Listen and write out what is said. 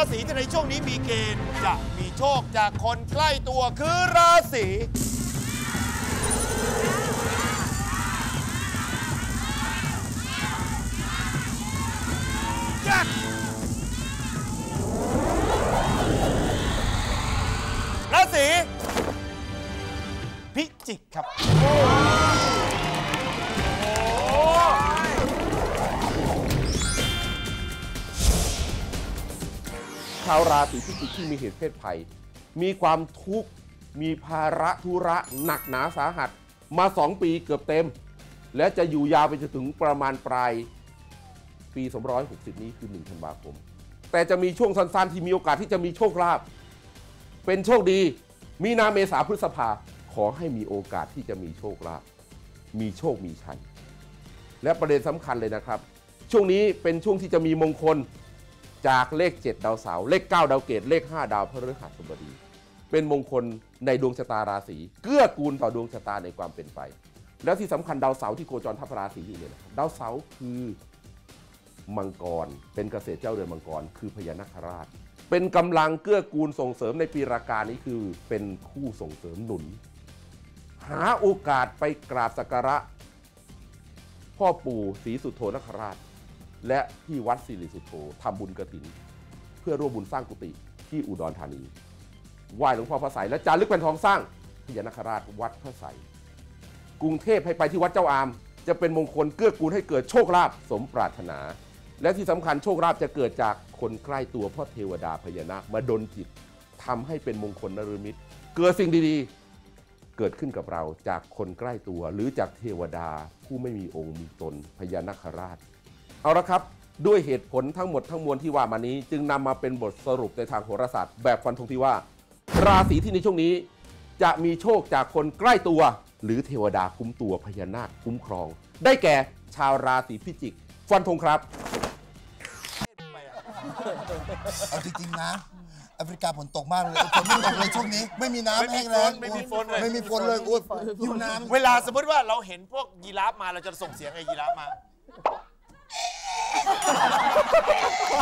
ราศีที่ในช่วงนี้มีเกณฑ์จะมีโชคจากคนใกล้ตัวคือราศียักษ์ราศีพิจิกครับ ชาวราศีพิจิกที่มีเหตุเพศภัย มีความทุกข์มีภาระธุระหนักหนาสาหัส มาสองปีเกือบเต็ม และจะอยู่ยาวไปจนถึงประมาณปลายปี260 นี้คือ1ธันวาคม แต่จะมีช่วงสั้นๆที่มีโอกาสที่จะมีโชคลาภเป็นโชคดีมีนาเมษาพฤษภาขอให้มีโอกาสที่จะมีโชคลาภมีโชคมีชัยและประเด็นสำคัญเลยนะครับ ช่วงนี้เป็นช่วงที่จะมีมงคล จากเลข 7 ดาวเสาร์เลข 9 ดาวเกตเลข 5 ดาวพฤหัสบดี เป็นมงคลในดวงชะตาราศีเกื้อกูลต่อดวงชะตาในความเป็นไป แล้วที่สำคัญดาวเสาร์ที่โคจรทับราศีอยู่เนี่ยนะดาวเสาร์คือมังกร เป็นเกษตรเจ้าเรือนมังกร คือพญานาคราช เป็นกำลังเกื้อกูลส่งเสริมในปีรากานี้คือเป็นคู่ส่งเสริมหนุน หาโอกาสไปกราบสักการะพ่อปู่ศรีสุโธนคราช และที่วัดสิริสุโธทำบุญกระถินเพื่อร่วมบุญสร้างกุฏิที่อุดรธานีไหว้หลวงพ่อพระไสยและจารึกแผ่นทองสร้างพญานาคราชวัดพระไสยกรุงเทพให้ไปที่วัดเจ้าอาม จะเป็นมงคลเกื้อกูลให้เกิดโชคลาภสมปรารถนา และที่สำคัญโชคลาภจะเกิดจากคนใกล้ตัวพ่อเทวดาพญานาคมาดลจิตทำให้เป็นมงคลนรมิตเกิดสิ่งดีๆ เกิดขึ้นกับเราจากคนใกล้ตัว หรือจากเทวดาผู้ไม่มีองค์มีตนพญานาคราช เอาละครับด้วยเหตุผลทั้งหมดทั้งมวลที่ว่ามานี้ จึงนำมาเป็นบทสรุปในทางโหราศาสตร์แบบฟันธงที่ว่า ราศีที่ในช่วงนี้ จะมีโชคจากคนใกล้ตัว หรือเทวดาคุ้มตัวพญานาคคุ้มครอง ได้แก่ชาวราศีพิจิก ฟันธงครับ เอาจริงๆนะแอฟริกาฝนตกมากเลยฝนไม่ตกเลยช่วงนี้ ไม่มีน้ำแห้งแล้งไม่มีฝนเลยไม่มีฝนเลยอุ้ยหิวน้ำเวลาสมมติว่าเราเห็นพวกยีราฟมาเราจะส่งเสียงไอ้ยีราฟมา Ha ha ha ha!